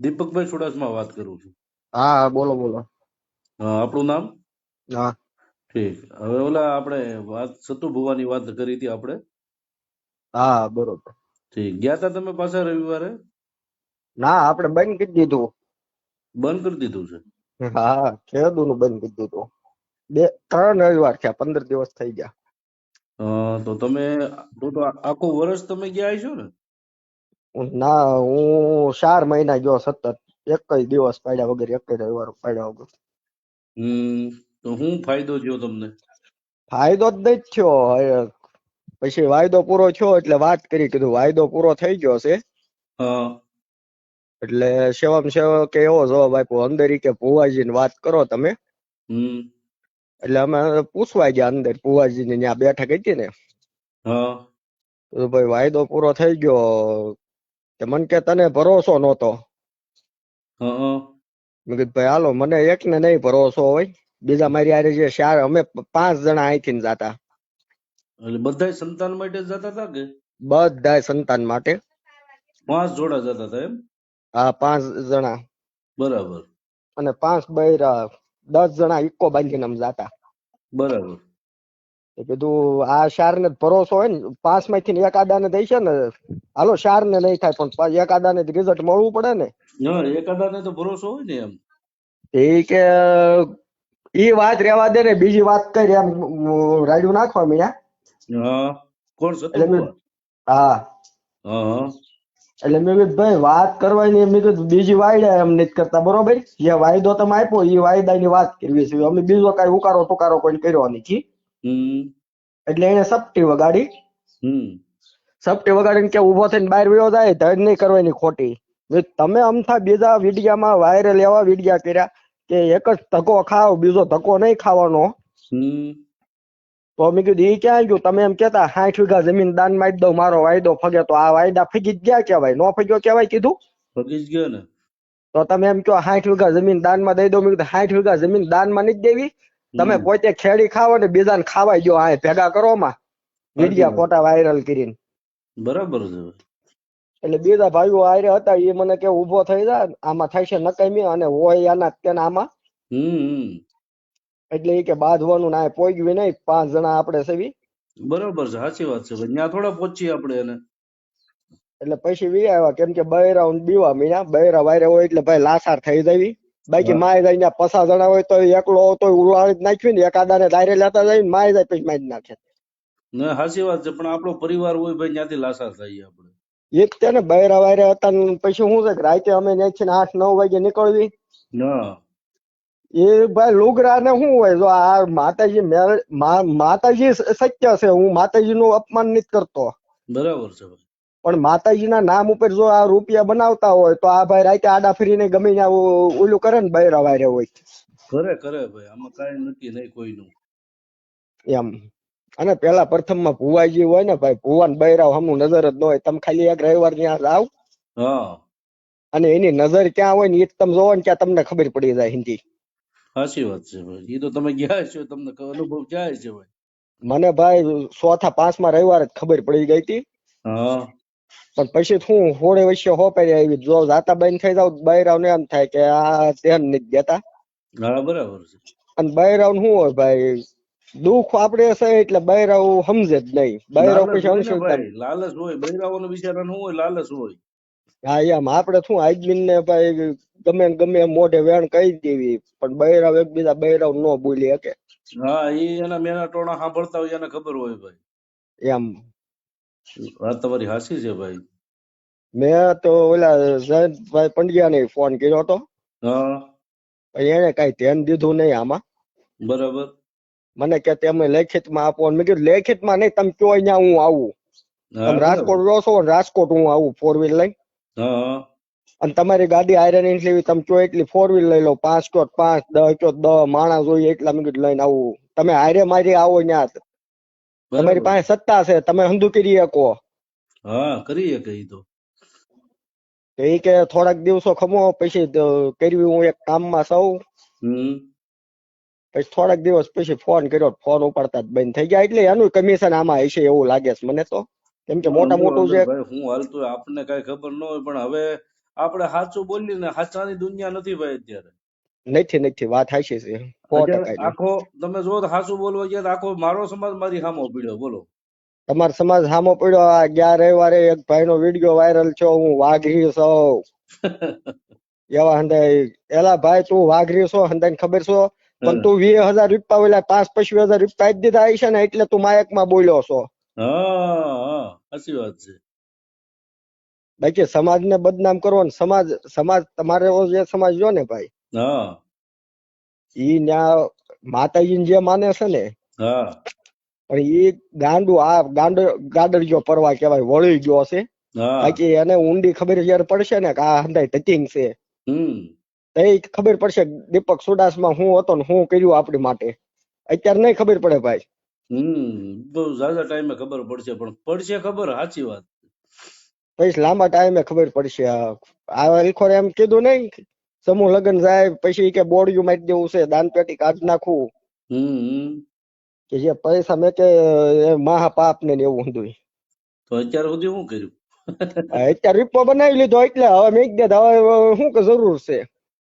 દીપકભાઈ ચુડાસમા વાત કરું છું. હા બોલો બોલો. આપણું નામ? હા. ઠીક. હવે ઓલા આપણે વાત સતુ ભુવાની વાત કરી હતી આપણે? હા બરોબર. ઠીક. ગયા તા તમે પાછા રવિવારે? ના આપણે બંધ કરી દીધું. બંધ કરી દીધું છે? હા ખેડૂ નું બંધ કરી દીધું. બે ત્રણ રવિવાર થયા પંદર દિવસ થઈ ગયા. તો તમે તો તો આખું વર્ષ તમે ગયા છો ને? ના હું ચાર મહિના ગયો સતત. એક જ દિવસ પાડ્યા વગર એક જ રવિવાર પાડ્યા વગર. હમ તો હું ફાયદો થયો તમને? ફાયદો જ નહીં થયો. પછી વાયદો પૂરો થયો એટલે વાત કરી કીધું. વાયદો પૂરો થઈ ગયો છે. હા. એટલે સેવમ સેવક એવો જવાબ આપ્યો. અંદર કે ભુવાજીને વાત કરો તમે. એટલે અમે પૂછવા ગયા અંદર. ભુવાજી ને ત્યાં બેઠક હતી ને. ભાઈ વાયદો પૂરો થઈ ગયો. કે મન કે તને ભરોસો નહોતો. મેં કીધું ભાઈ હાલો મને એકને નહીં ભરોસો હોય. બીજા મારી હારે જે ચાર અમે પાંચ જણા અહીંથી જાતા. એટલે બધા સંતાન માટે જતા હતા કે? બધા સંતાન માટે. પાંચ જોડા જતા હતા એમ? હા પાંચ જણા. બરાબર. અને પાંચ બૈરા દસ જણા ઇકો બાંધીને અમે જાતા. બરાબર. કીધું આ શાર ને ભરોસો હોય ને પાંચમાંથી એક આદાને ને છે ને હાલો શાર ને નહીં થાય પણ પા- ને આદાને રિઝલ્ટ મળવું પડે ને. હા એકાદાને તો ભરોસો હોય ને એમ. એ કે ઈ વાત રેવા દે ને બીજી વાત કરી એમ રાડ્યું નાખવા મીયા. હા કોણ એટલે હા. એટલે મેં કીધું ભાઈ વાત કરવાની મેં કીધું બીજી વાયડા એમ નથી કરતા બરોબર? જે વાયદો તમે આપ્યો એ વાયદાની વાત કરવી છે. અમે બીજો કઈ ઉકારો ટુકારો કોઈ કર્યો નથી. હમ. એટલે એને સપટી વગાડી. હમ. સપટી વગાડીને કે ઊભો થઈને બહાર વયો જાય ધડ નહીં કરવાની ખોટી. તમે અમથા બીજા વિડિયામાં વાયરલ એવા વિડિયા કર્યા કે એક જ ધક્કો ખાવ બીજો ધક્કો નહીં ખાવાનો. તો મેં કીધું એ ક્યાં ગયું? તમે એમ કેતા સાઠ વીઘા જમીન દાન મારી દો મારો વાયદો ફગે. તો આ વાયદા ફગી જ ગયા કેવાય નો ફગ્યો કેવાય કીધું? ફગી જ ગયો ને. તો તમે એમ કહો સાઠ વીઘા જમીન દાનમાં દઈ દો મેં કીધું સાઠ વીઘા જમીન દાનમાં નહીં દેવી? તમે પોતે ખેડી ખાવો ને બીજાને ખાવાય ગયો આ ભેગા કરો માં. વિડિયા ફોટા વાયરલ કરીને. બરાબર છે. એટલે બીજા ભાઈઓ આયરે હતા એ મને કે ઊભો થઈ જાય આમાં થાય છે નકામી અને હોય આના તેના આમાં. હમ એટલે એ કે બાંધવાનું ના પોગ્યું નહીં પાંચ જણા આપણે સેવી બરાબર છે સાચી વાત છે. ત્યાં થોડા પહોંચીએ આપણે એને. એટલે પછી વી આવ્યા કેમ કે બૈરા ને દીવા મીના બૈરા વાયરે હોય એટલે ભાઈ લાસાર થઈ જવી બાકી. માય જાય પસા જણા હોય તો એકલો તો ઉલાળી જ નાખ્યું ને એકાદાને ડાયરે લેતા જાય ને માય જાય પછી મારી નાખે. ને હાસી વાત છે પણ આપણો પરિવાર હોય ભાઈ ત્યાંથી લાસાર થઈએ આપણે. એક છે ને બૈરા વાયરે હતા ને પછી શું છે કે રાતે અમે ત્યાંથી ને આઠ નવ વાગે નીકળવી. ના એ ભાઈ લુગરા ને શું હોય જો આ માતાજી માતાજી સત્ય છે હું માતાજી નું અપમાન નથી કરતો. બરાબર છે ભાઈ. પણ માતાજીના નામ ઉપર જો આ રૂપિયા બનાવતા હોય તો આ ભાઈ રાતે આડા ફરીને ગમે ઓલું કરે ને બૈરા વાયરે હોય. કરે કરે ભાઈ. આમાં કાંઈ નક્કી નહીં કોઈનું. એમ. અને પેલા પ્રથમમાં ભુવાજી હોય ને ભાઈ ભુવાન બૈરાવ હમું નજર જ ન હોય. તમે ખાલી એક રવિવાર ત્યાં આવ હા. અને એની નજર ક્યાં હોય ને એ તમે જોવો ને ત્યાં તમને ખબર પડી જાય હિન્દી. સાચી વાત છે ભાઈ. એ તો તમે ગયા છો તમને અનુભવ જાય છે ભાઈ? મને ભાઈ ચોથા પાંચમા રવિવાર જ ખબર પડી ગઈ હતી. હા. પણ પછી શું હોળી વચ્ચે હોપારી આવી જો જાતા બંધ થઈ જાવ બૈરાવ ને એમ થાય કે આ ધ્યાન નથી દેતા હા બરાબર છે. અને બૈરાવ શું હોય ભાઈ? દુઃખ આપડે છે એટલે બૈરાવ સમજે જ નહીં. બૈરાવ પછી હોય ને અંશુદાન લાલચ હોય. બૈરાઓને બિચારાને શું હોય? લાલચ હોય. હા એમ. આપડે શું આજમીન ને ભાઈ ગમે ગમે મોઢે વેણ કહી દેવી. પણ બૈરાવ એકબીજા બૈરાવ ન બોલી શકે. હા એ એના મેના ટોણા સાંભળતા હોય એને ખબર હોય ભાઈ. એમ. વાત તમારી હાસી છે ભાઈ. મેં તો ઓલા જયંતભાઈ પંડ્યા ને ફોન કર્યો હતો. એને કઈ ધ્યાન દીધું નહીં આમાં. બરાબર. મને કે તમે લેખિતમાં આપો. મેં કીધું લેખિતમાં નહીં તમે કયો અહીંયા હું આવું. તમે રાજકોટ રહો છો રાજકોટ હું આવું ફોર વ્હીલ હા. અને તમારી ગાડી આયરન એટલી તમે કયો એટલી ફોર વ્હીલ લઈ લો. પાંચ કયો પાંચ દસ કયો દસ માણસ જોઈએ એટલા મેં કીધું લઈને આવું. તમે હારે મારી આવો ત્યાં તમારી પાસે સત્તા છે તમે હંધુ કરી શકો. હા કરીએ કઈ તો. તો એ કે થોડાક દિવસો ખમો પછી કરવી હું એક કામમાં સૌ. પછી થોડાક દિવસ પછી ફોન કર્યો ફોન ઉપાડતા જ બંધ થઈ ગયા. એટલે એનું કમિશન આમાં હશે એવું લાગે છે મને તો. કેમ કે મોટા મોટું છે હું હાલતું આપણને કઈ ખબર ન હોય પણ હવે આપણે સાચું બોલીએ ને સાચાની દુનિયા નથી ભાઈ અત્યારે. નથી નથી વાત હાચી છે. સો ટકા આખો તમે જો સાચું બોલવા ગયા આખો મારો સમાજ મારી સામો પીડ્યો બોલો. તમારો સમાજ સામો પડ્યો આ ગયા રવિવારે એક ભાઈનો વીડિયો વાયરલ છો હું વાઘરી છો. એવા હંદાઈ એલા ભાઈ તું વાઘરી છો હંદાઈ ખબર છો? પણ તું વીસ હજાર રૂપિયા ઓલા પાંચ પચીસ હજાર રૂપિયા આપી દીધા છે ને એટલે તું માયકમાં બોલ્યો છો. સાચી વાત છે. બાકી સમાજને બદનામ કરવો ને સમાજ સમાજ તમારે જે સમાજ જો ને ભાઈ હા. ઈ ન્યા માતાજી જે માને છે ને હા. પણ ઈ ગાંડું આ ગાંડો ગાડરિયો પરવા કહેવાય વળી ગયો છે. બાકી એને ઊંડી ખબર જયારે પડશે ને કે આ હંધાય ટચિંગ છે. તો એ ખબર પડશે દીપક સુડાસમાં હું હતો ને હું કર્યું આપણી માટે. અત્યારે નહીં ખબર પડે ભાઈ. હમ. બહુ ઝાઝા ટાઈમે ખબર પડશે પણ પડશે ખબર સાચી વાત. પછી લાંબા ટાઈમે ખબર પડશે. આ આ એલખોરે એમ કીધું નહીં સમૂહ લગ્ન જાય પછી કે બોડિયું મારી દેવું છે દાન પેટી કાઢ નાખવું કે જે પૈસા મેં કે મહાપાપ મહા પાપ ને એવું હતું તો અત્યાર સુધી શું કર્યું? અત્યારે રીપો બનાવી લીધો એટલે હવે મેં કીધું હવે શું કે જરૂર છે?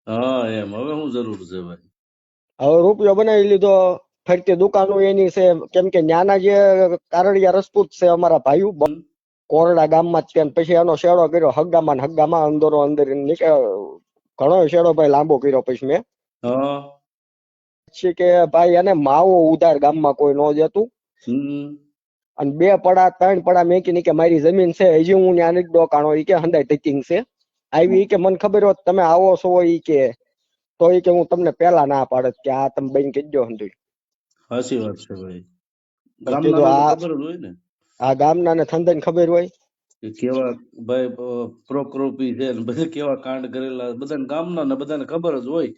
હા એમ. હવે શું જરૂર છે ભાઈ? હવે રૂપિયો બનાવી લીધો ફરતી દુકાનો એની છે કેમ કે ન્યાના જે કારડિયા રસપૂત છે અમારા ભાઈઓ કોરડા ગામમાં જ છે ને પછી એનો શેડો કર્યો હગામાં હગામાં અંદરો અંદર નીકળ ઘણો શેડો ભાઈ લાંબો કર્યો પછી મેં. પછી કે ભાઈ એને માવો ઉધાર ગામમાં કોઈ ન જતું અને બે પડા ત્રણ પડા મેં કીધું કે મારી જમીન છે હજી હું ત્યાં નથી ડોકાણો એ કે હંધાય ટેકિંગ છે. આવી કે મને ખબર હોત તમે આવો છો એ કે તો એ કે હું તમને પેલા ના પાડત કે આ તમે બેન કહી દો હંધુય. હાસી વાત છે ભાઈ. આ ગામના ને. થંદન ખબર હોય. કેવા ભાઈ પ્રોક્રોપી છે ને બધા કેવા કાંડ કરેલા બધાને ગામના ને બધાને ખબર જ હોય.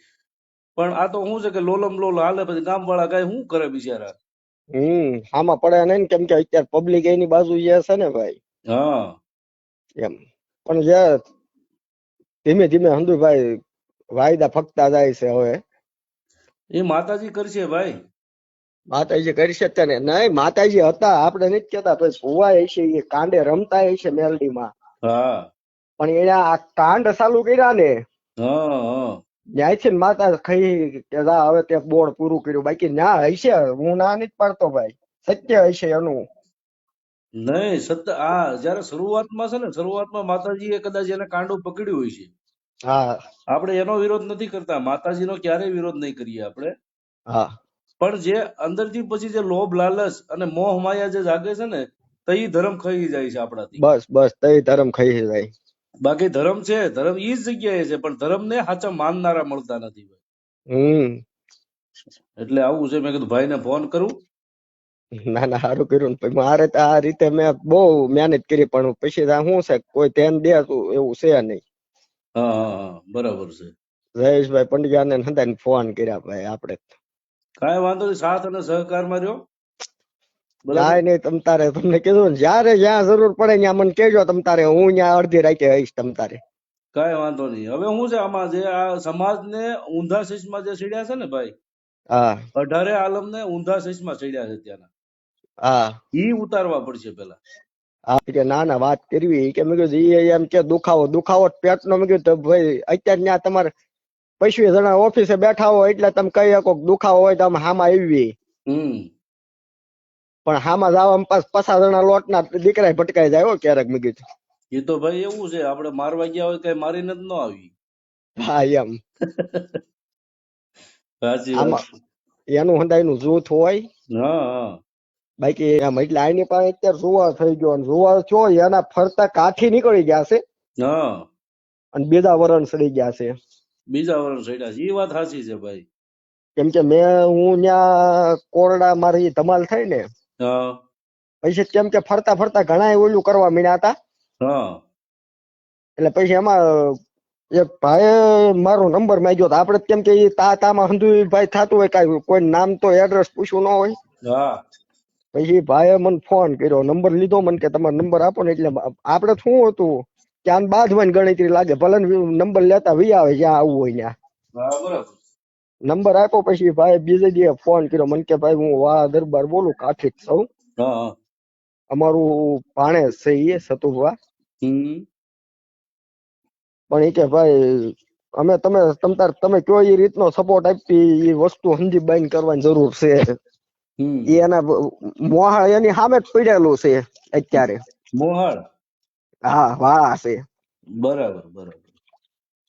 પણ આ તો શું છે કે લોલમ લોલ હાલે પછી ગામ વાળા કઈ શું કરે બિચારા? હમ આમાં પડે નહીં ને કેમ કે અત્યારે પબ્લિક એની બાજુ જે છે ને ભાઈ. હા. એમ. પણ જે ધીમે ધીમે હંદુભાઈ વાયદા ફકતા જાય છે હવે. એ માતાજી કરશે ભાઈ. માતાજી કરી શકતા ને નહીં માતાજી હતા આપણે નથી કેતા પછી સુવાય છે એ કાંડે રમતા હશે મેલડીમાં. માં પણ એને આ કાંડ ચાલુ કર્યા ને ન્યાયથી માતા ખાઈ કે જા હવે તે બોર્ડ પૂરું કર્યું. બાકી ના હશે હું ના નથી પાડતો ભાઈ. સત્ય હશે એનું. નહીં સત્ય આ જયારે શરૂઆતમાં છે ને શરૂઆતમાં માતાજીએ કદાચ એને કાંડો પકડ્યું હોય છે. હા. આપણે એનો વિરોધ નથી કરતા. માતાજીનો ક્યારેય વિરોધ નહીં કરીએ આપણે. હા. પણ જે અંદરથી પછી જે લોભ લાલચ અને મોહ માયા જે જાગે છે ને તઈ ધર્મ ખાઈ જાય છે આપણાથી. બસ બસ તઈ ધર્મ ખાઈ જાય. બાકી ધર્મ છે ધર્મ ઈ જ જગ્યાએ છે પણ ધર્મને સાચા માનનારા મળતા નથી હમ. એટલે આવું છે મેં કીધું ભાઈને ફોન કરું. ના ના સારું કર્યું ને પછી મારે તો આ રીતે મેં બહુ મહેનત કરી પણ પછી શું છે કોઈ ધ્યાન દે તો એવું છે નહીં. હા બરાબર છે. જયેશભાઈ પંડ્યાને હતા ફોન કર્યા ભાઈ આપણે. કાંઈ વાંધો નહીં સાથ અને સહકારમાં રહ્યો કાંઈ નહીં તમ તારે તમને કીધું ને જ્યારે જ્યાં જરૂર પડે ત્યાં મને કહેજો તમ તારે હું ત્યાં અડધી રાતે આવીશ તમ તારે. કાંઈ વાંધો નહીં. હવે શું છે આમાં જે આ સમાજને ઊંધા શીશમાં જે સીડ્યા છે ને ભાઈ હા. અઢારે આલમને ઊંધા શીશમાં સીડ્યા છે ત્યાંના. હા. ઈ ઉતારવા પડશે પેલા કે ના ના વાત કરવી કે મેં કીધું એ એમ કે દુખાવો દુખાવો પેટનો મેં કીધું ભાઈ અત્યારે ત્યાં તમારે પૈસા જણા ઓફિસે બેઠા હોય એટલે તમે કહી શકો દુખાવો હોય તો હામાં આવી પણ હામાં જવા પાસ પચાસ જણા લોટના દીકરા ભટકાઈ જાય હો ક્યારેક મેં કીધું. એ તો ભાઈ એવું છે આપણે મારવા ગયા હોય કઈ મારીને જ ન આવી. હા એમ. સાચી વાત. આમાં એનું જૂથ હોય. હા બાકી એમ એટલે આની પાસે અત્યારે જુવાર થઈ ગયો અને જુવાર છો એના ફરતા કાઠી નીકળી ગયા છે. હા. અને બીજા વરણ સડી ગયા છે. બીજા વર્ષ સીડ્યા છે. એ વાત સાચી છે ભાઈ. કેમ કે મેં હું ત્યાં કોરડા મારી ધમાલ થઈ ને પછી કેમ કે ફરતા ફરતા ઘણા ઓલું કરવા મીડ્યા હતા. એટલે પછી એમાં એક ભાઈ મારો નંબર માંગ્યો તો આપડે કેમ કે તા તામાં હંધુય ભાઈ થતું હોય કઈ કોઈ નામ તો એડ્રેસ પૂછવું ન હોય. હા. પછી ભાઈએ મને ફોન કર્યો નંબર લીધો મને કે તમારો નંબર આપો ને એટલે આપણે શું હતું? કે આને બાંધવાની ગણતરી લાગે. ભલે નંબર લેતા વી આવે જ્યાં આવવું હોય ત્યાં. નંબર આપ્યો પછી ભાઈ બીજે દિવસે ફોન કર્યો. મને કે ભાઈ હું વાળા દરબાર બોલું કાઠી છું. અમારું ભાણે છે એ સતુભા પણ એ કે ભાઈ અમે તમે તમ તાર તમે કયો એ રીતનો સપોર્ટ આપી એ વસ્તુ સમજી બાઈન કરવાની જરૂર છે. એના મોહાળ એની સામે જ પડેલું છે અત્યારે. મોહાળ? હા વાળા છે. બરાબર બરાબર.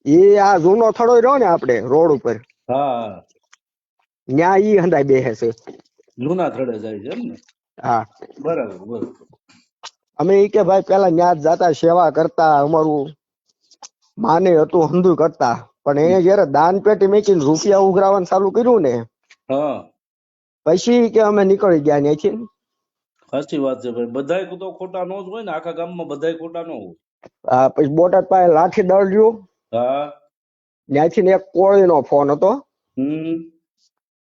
એ આ જૂનો થડો રહ્યો ને આપણે રોડ ઉપર. હા. ન્યા ઈ હંધાઈ બેસે છે. જૂના થડે જાય છે એમ ને? હા. બરાબર બરાબર. અમે ઈ કે ભાઈ પેલા ન્યા જતા જાતા સેવા કરતા અમારું માને હતું હંધુ કરતા. પણ એને જયારે દાન પેટી મેકીને રૂપિયા ઉઘરાવાનું ચાલુ કર્યું ને હા. પછી કે અમે નીકળી ગયા ત્યાંથી સાચી વાત છે ભાઈ. બધાય તો ખોટા નો જ હોય ને આખા ગામમાં બધાય ખોટા નો હોય. હા પછી બોટાદ પાસે લાઠી દળ્યું હા. ત્યાંથી ને એક કોળીનો ફોન હતો. હમ.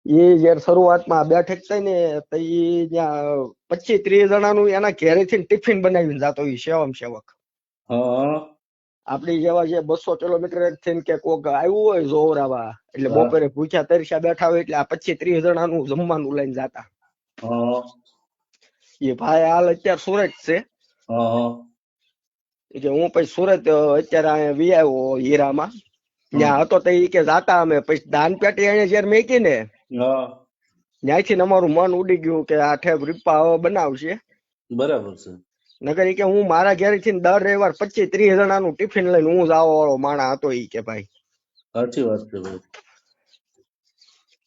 એ જયારે શરૂઆતમાં બેઠક થઈ ને તો એ જ્યાં પચીસ ત્રીસ જણાનું એના ઘેરેથી ટિફિન બનાવીને જતો એ સેવમ સેવક. હા. આપડી જેવા જે બસો કિલોમીટર થઈને કે કોક આવ્યું હોય જોવરાવા એટલે બપોરે ભૂખ્યા તરસ્યા બેઠા હોય એટલે આ પચીસ ત્રીસ જણાનું જમવાનું લઈને જાતા. એ ભાઈ હાલ અત્યારે સુરત છે. હા કે હું પછી સુરત અત્યારે અહીંયા વી આવ્યો હીરામાં. ત્યાં હતો તો ઈ કે જાતા અમે પછી દાન પેટી એને જયારે મેકી ને ત્યાંથી અમારું મન ઉડી ગયું કે આ ઠેબ રીપા હવે બનાવશે. બરાબર છે. નગર કે હું મારા ઘેર ને દર રવિવાર પચીસ ત્રીસ જણાનું ટિફિન લઈને હું જ આવવા વાળો માણા હતો ઈ કે ભાઈ. સાચી વાત છે ભાઈ.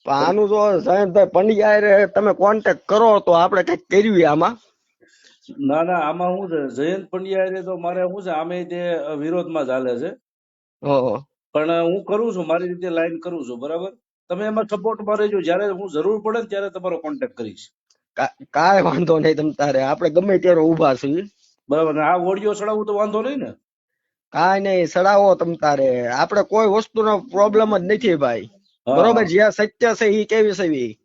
આનું જો જયંતભાઈ પંડ્યા તમે કોન્ટેક્ટ કરો તો આપણે કંઈક કર્યું આમાં. ના ના આમાં શું છે જયંત પંડ્યા તો મારે શું છે આમે તે વિરોધમાં ચાલે છે. હં. પણ હું કરું છું મારી રીતે લાઈન કરું છું બરાબર? તમે એમાં સપોર્ટમાં રહેજો જ્યારે હું જરૂર પડે ને ત્યારે તમારો કોન્ટેક્ટ કરીશ. કાંઈ વાંધો નહીં તમ તારે આપણે ગમે ત્યારે ઊભા છીએ. બરાબર આ ઓડિયો ચડાવવું તો વાંધો નહીં ને? કાંઈ નહીં સડાવો તમ તારે. આપણે કોઈ વસ્તુનો પ્રોબ્લેમ જ નથી ભાઈ. હા. બરોબર જ્યાં સત્ય છે એ કેવી છે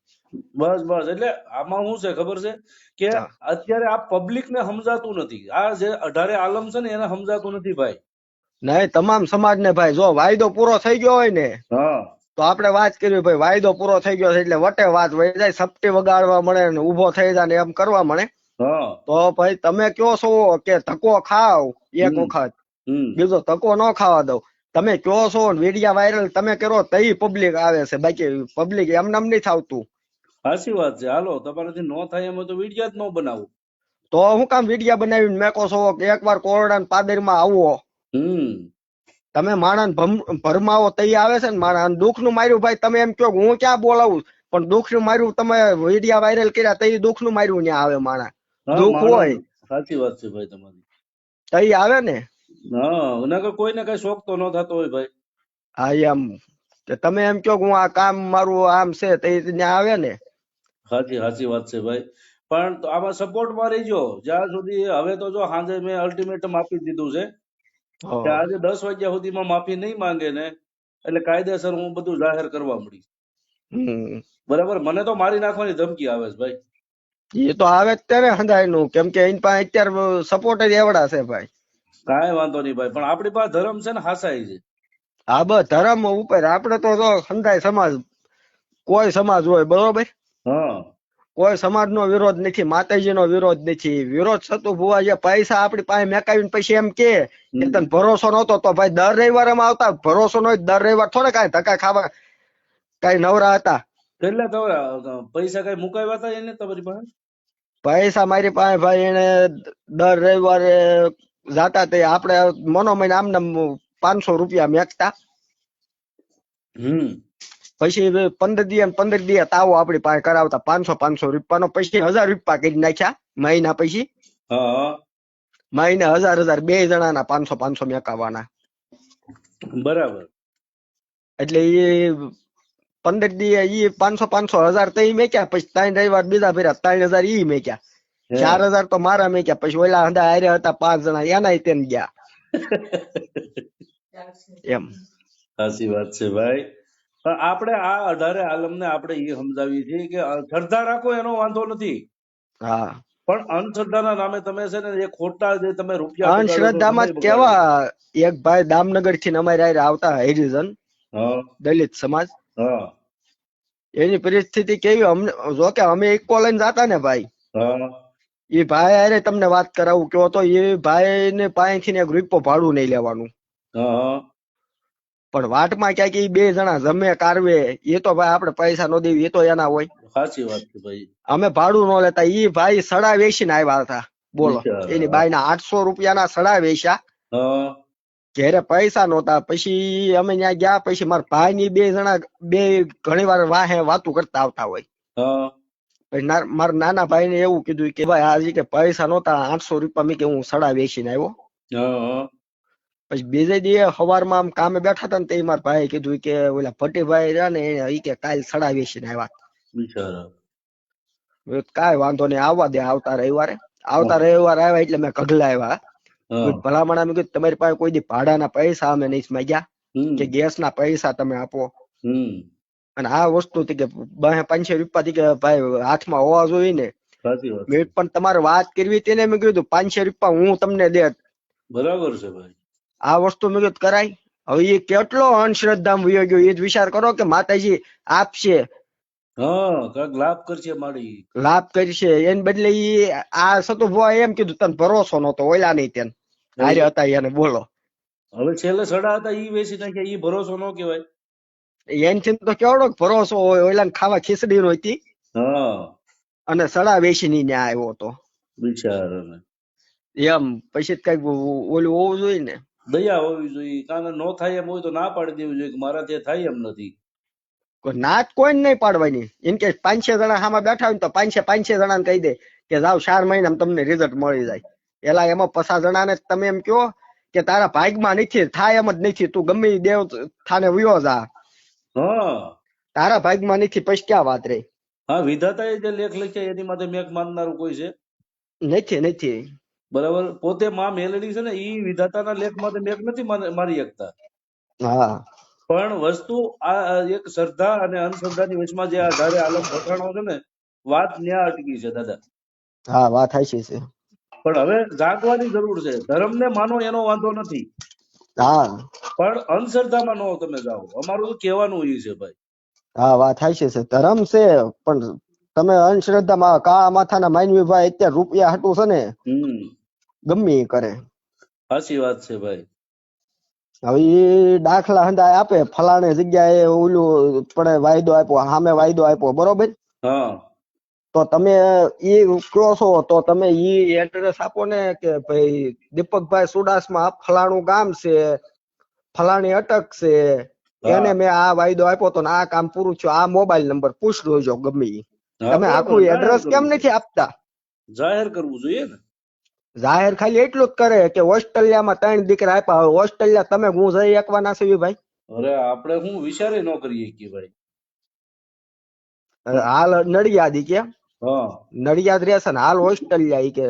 બસ બસ એટલે આમાં શું છે ખબર છે કે અત્યારે આ પબ્લિક ને સમજાતું નથી. આ જે અઢારે આલમ છે ને એને સમજાતું નથી ભાઈ. નહીં તમામ સમાજને ભાઈ જો વાયદો પૂરો થઈ ગયો હોય ને તો આપણે વાત કરવી ભાઈ વાયદો પૂરો થઈ ગયો છે એટલે વટે વાત વહી જાય સપટી વગાડવા મળે ને ઊભો થઈ જાય ને એમ કરવા મળે. તો ભાઈ તમે કયો છો કે ધક્કો ખાવ એક. વખત. બીજો ધક્કો ન ખાવા દઉં. તમે કહો છો વિડિયા વાયરલ તમે કરો તઈ પબ્લિક આવે છે. બાકી પબ્લિક એમ નામ નહીં થાવતું. સાચી વાત છે. હાલો તમારાથી ન થાય એમ તો વિડિયા જ ન બનાવું. તો હું કામ વિડિયા બનાવીને મેકો છો કે એકવાર કોરડા પાદરમાં આવો? હમ. તમે માણસ ભરમાવો તઈ આવે છે ને માણસ દુઃખનું માર્યું ભાઈ તમે એમ કહો હું ક્યાં બોલાવું? પણ દુઃખનું માર્યું તમે વિડિયા વાયરલ કર્યા તઈ દુઃખનું માર્યું ત્યાં આવે માણસ દુઃખ હોય. સાચી વાત છે ભાઈ તમારી. તઈ આવે ને? હા નકર કોઈને કઈ શોખ તો ન થતો હોય ભાઈ. હા એમ. તમે એમ કહો કે હું આ કામ મારું આમ છે તે ત્યાં આવે ને. સાચી સાચી વાત છે ભાઈ. પણ આમાં સપોર્ટમાં રહીજો. જ્યાં સુધી હવે તો જો સાંજે મેં અલ્ટિમેટમ આપી દીધું છે કે આજે દસ વાગ્યા સુધીમાં માફી નહીં માંગે ને એટલે કાયદેસર હું બધું જાહેર કરવા મળી. બરાબર? મને તો મારી નાખવાની ધમકી આવે છે ભાઈ. એ તો આવે જ ત્યારે હંધાયનું કેમ કે એની પાસે અત્યારે સપોર્ટ જ એવડા છે ભાઈ. કાંઈ વાંધો નહીં ભાઈ પણ આપણી પાસે ધર્મ છે ને હાસાય છે. હા બસ ધર્મ ઉપર આપણે તો જો સમાજ કોઈ સમાજ હોય બરોબર? હા. કોઈ સમાજ નો વિરોધ નથી માતાજી નો વિરોધ નથી વિરોધ થતું ભુવા જે પૈસા આપણી પાસે મેકાવીને પછી એમ કે તને ભરોસો નતો તો ભાઈ દર રવિવારે માં આવતા ભરોસો નો દર રવિવાર થોડે કાંઈ ધક્કા ખાવા કાંઈ નવરા હતા. કેટલા પૈસા કઈ મુકાવ્યા હતા એને તમારી પાસે પૈસા મારી પાસે ભાઈ એને દર રવિવારે જાતા તે આપણે મનોમન આમને પાંચસો રૂપિયા મેકતા. હમ. પછી પંદર દિવસ પંદર દિવસ તાવો આપણી પાસે કરાવતા પાંચસો પાંચસો રૂપિયાનો. પછી હજાર રૂપિયા કરી નાખ્યા મહિના પછી. મહિને હજાર હજાર બે જણાના પાંચસો પાંચસો મેકાવાના. બરાબર. એટલે એ પંદર દિવસ ઈ પાંચસો પાંચસો હજાર તો મેક્યા પછી ત્રણ રવિવાર બીજા ફેરા ત્રણ હજાર ઈ મેક્યા. ચાર હજાર તો મારા મેક્યા પછી ઓલા હંધા હારે હતા પાંચ જણા એના તેમ ગયા. એમ. સાચી વાત છે ભાઈ. પણ આપણે આ અઢારે આલમને આપણે એ સમજાવીએ છીએ કે શ્રદ્ધા રાખો એનો વાંધો નથી. હા. પણ અંધશ્રદ્ધાના નામે તમે છે ને એ ખોટા જે તમે રૂપિયા અંધશ્રદ્ધામાં કેવા એક ભાઈ દામનગરથી અમારે હારે આવતા હરિજન દલિત સમાજ. હા. એની પરિસ્થિતિ કેવી? અમને જો કે અમે એક કોલેજ જાતા ને ભાઈ. હા. એ ભાઈ હારે તમને વાત કરાવું કયો તો એ ભાઈ ને પાસેથી થી એક રૂપિયો ભાડું નહીં લેવાનું. પણ પણ વાટમાં ક્યાંક એ બે જણા જમે કારવે એ તો ભાઈ આપડે પૈસા નો દેવી એ તો એના હોય. સાચી વાત છે ભાઈ. અમે ભાડું નો લેતા એ ભાઈ સડા વેચીને આવ્યા હતા. બોલો એની બાઈ ના આઠસો રૂપિયા ના સડા વેચ્યા. ઘેરે પૈસા નહોતા પછી અમે ત્યાં ગયા પછી મારા ભાઈ ની બે જણા બે ઘણી વાર વાહે વાતું કરતા આવતા હોય. ના- મારા નાના ભાઈ ને એવું કીધું કે ભાઈ આજે કે પૈસા નતા આઠસો રૂપિયા મેં કે હું સડા વેચીને આવ્યો. પછી બીજે દી સવારમાં આમ કામે બેઠા હતા ને તે મારા ભાઈ કીધું કે ઓલા ભટ્ટીભાઈ રહ્યા ને એને કે કાલ સડા વેચીને આવ્યા કાંઈ વાંધો નહીં આવવા દે આવતા રવિવારે. આવતા રવિવારે આવ્યા એટલે મેં કઢલા આવ્યા. ભલામણ મેં કીધું તમારી પાસે કોઈ દી ભાડાના પૈસા અમે નહીં માંગ્યા કે ગેસ ના પૈસા તમે આપો. અને આ વસ્તુ થી કે પાંચસો રૂપિયા થી કે ભાઈ હાથમાં હોવા જોઈએ ને. મેં પણ તમારે વાત કરવી હતી ને મેં કીધું પાંચસો રૂપિયા હું તમને દે. બરાબર છે ભાઈ. આ વસ્તુ મેં કીધું કરાય. હવે એ કેટલો અંધશ્રદ્ધામાં વયો ગયો એ જ વિચાર કરો કે માતાજી આપશે. હા લાભ કરશે મારી. લાભ કરશે. એને બદલે ઈ આ સતુ ભુવા એમ કીધું તને ભરોસો નતો ઓલા નહીં તેન હારે હતા એને બોલો. હવે છેલ્લે સડા હતા ઈ વેચી નાખ્યા ઈ ભરોસો ન કહેવાય. એનથી તો કેવડો ભરોસો હોય ઓલા ખાવા ખીચડી નો હતી અને સડા વેચીને ન્યા આવ્યો હતો બિચારાને. એમ પછી કંઈક ઓલું હોવું જોઈએ ને. દયા હોવી જોઈએ. કારણ નો થાય એમ હોય તો ના પાડી દેવું જોઈએ કે ત્યાં થાય એમ નથી. નાત કોઈ નહીં પાડવાની. ઇન કેસ પાંચસો જણા સામે બેઠા હોય ને છ પાંચ છ જણાને કહી દે કે જાઓ ચાર મહિનામાં તમને રિઝલ્ટ મળી જાય. એલા એમાં પચાસ જણાને તમે એમ કહો કે તારા ભાગમાં નથી થાય એમ જ નથી. તું ગમે દેવ થાને વયો જા. હા. તારા ભાગમાં નથી પછી ક્યાં વાત રહી? હા વિધાતાએ જે લેખ લખ્યા એની માટે મેઘ માનનારું કોઈ છે? નથી નથી. બરાબર? પોતે માં મેલડી છે ને એ વિધાતાના લેખ માટે મેઘ નથી મારી શકતા. હા. પણ વસ્તુ આ એક શ્રદ્ધા અને અંધશ્રદ્ધાની વચમાં જે આધારે આલમ પઠાણો છે ને વાત ન્યા અટકી છે દાદા. હા વાત હાચી છે. પણ હવે જાગવાની જરૂર છે. ધર્મને માનો એનો વાંધો નથી. હા. પણ અંધશ્રદ્ધામાં નો તમે જાઓ. અમારું તો કહેવાનું એ છે ભાઈ. હા વાત થાય છે. ધર્મ છે પણ તમે અંધશ્રદ્ધામાં કાળા માથાના માનવી ભાઈ અત્યારે રૂપિયા હાટું છે ને ગમી કરે. સાચી વાત છે ભાઈ. હવે દાખલા હંધાય આપે. ફલાણે જગ્યાએ ઓલું પણ વાયદો આપ્યો સામે વાયદો આપ્યો બરોબર? હા. તો તમે એ કહો છો તો તમે એ એડ્રેસ આપો ને કે ભાઈ દીપકભાઈ સુડાસમાં ફલાણું ગામ છે ફલાણી અટક છે એને મેં આ વાયદો આપ્યો તો ને આ કામ પૂરું થયું આ મોબાઈલ નંબર પૂછ જોજો ગમે તમે આખું જાહેર એડ્રેસ કેમ નથી આપતા? જાહેર કરવું જોઈએ ને. જાહેર ખાલી એટલું જ કરે કે ઓસ્ટ્રેલિયામાં ત્રણ દીકરા આપ્યા હવે ઓસ્ટ્રેલિયા તમે હું જઈ એકવાના છે ભાઈ? અરે આપણે હું વિચારે ન કરીએ કે ભાઈ. હાલ નડિયાદી કે નડિયાદ રહેશે ને હાલ હોસ્ટેલ જાય કે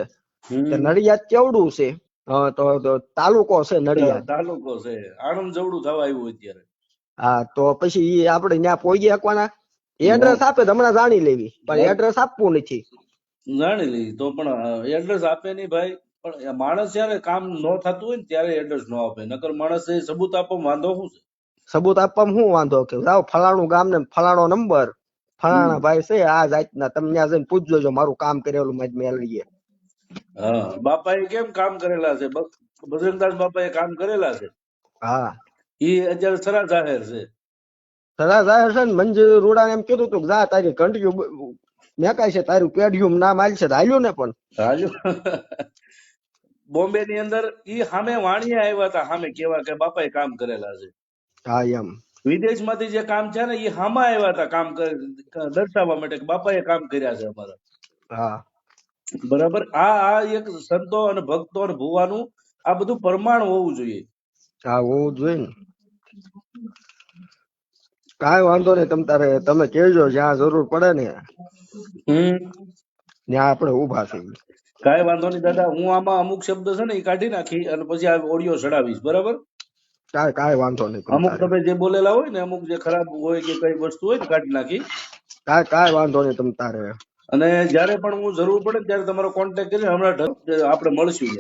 નડિયાદ કેવડું છે? હા તો તાલુકો છે નડિયાદ. તાલુકો છે. આણંદ જવડું થવા આવ્યું અત્યારે. હા તો પછી ઈ આપણે ત્યાં પહોંચી શકવાના એડ્રેસ આપે તો હમણાં જાણી લેવી પણ એડ્રેસ આપવું નથી. જાણી લેવી તો પણ એડ્રેસ આપે નહીં ભાઈ. પણ માણસ જયારે કામ ન થતું હોય ને ત્યારે એડ્રેસ ન આપે. નકર માણસ સબૂત આપવામાં વાંધો શું છે? સબૂત આપવામાં શું વાંધો કે જાઓ ફલાણું ગામ ને ફલાણો નંબર. ફલાણા ભાઈ છે આ જાતના. તમે ત્યાં જઈને પૂછજો જો મારું કામ કરેલું મેં મેળવીએ હા બાપાએ કેમ કામ કરેલા છે? બજરંગદાસ બાપા એ કામ કરેલા છે? હા. એ અત્યારે સરા જાહેર છે. સરા જાહેર છે ને મંજૂર રૂડા એમ કીધું તું કે જા તારી કંટ્રી મેકાય છે તારું પેઢિયું નામ તો હાલ્યું ને પણ. હાલ્યું? બોમ્બે ની અંદર ઈ સામે વાણિયા આવ્યા હતા સામે કેવા કે બાપાએ કામ કરેલા છે. હા એમ. વિદેશમાંથી જે કામ છે ને એ હામાં આવ્યા હતા કામ દર્શાવવા માટે કે બાપાએ કામ કર્યા છે અમારા. હા. બરાબર? આ આ એક સંતો અને ભક્તો અને ભુવાનું આ બધું પ્રમાણ હોવું જોઈએ. હા હોવું જોઈએ ને. કાંઈ વાંધો નહીં તમ તારે તમે કહેજો જ્યાં જરૂર પડે ને. હમ. ત્યાં આપણે ઊભા છીએ કાંઈ વાંધો નહીં દાદા હું આમાં અમુક શબ્દ છે ને એ કાઢી નાખી અને પછી આ ઓડિયો ચડાવીશ. બરાબર? કાંઈ કાંઈ વાંધો નહીં અમુક તમે જે બોલેલા હોય ને અમુક જે ખરાબ હોય કે કઈ વસ્તુ હોય ને કાઢી નાખી. કાંઈ કાંઈ વાંધો નહીં તમે તારે. અને જ્યારે પણ હું જરૂર પડે ત્યારે તમારો કોન્ટેક્ટ કરીને હમણાં આપણે મળશું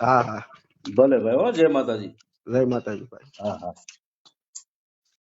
હા હા. ભલે ભાઈ હો જય માતાજી. જય માતાજી ભાઈ. હા હા.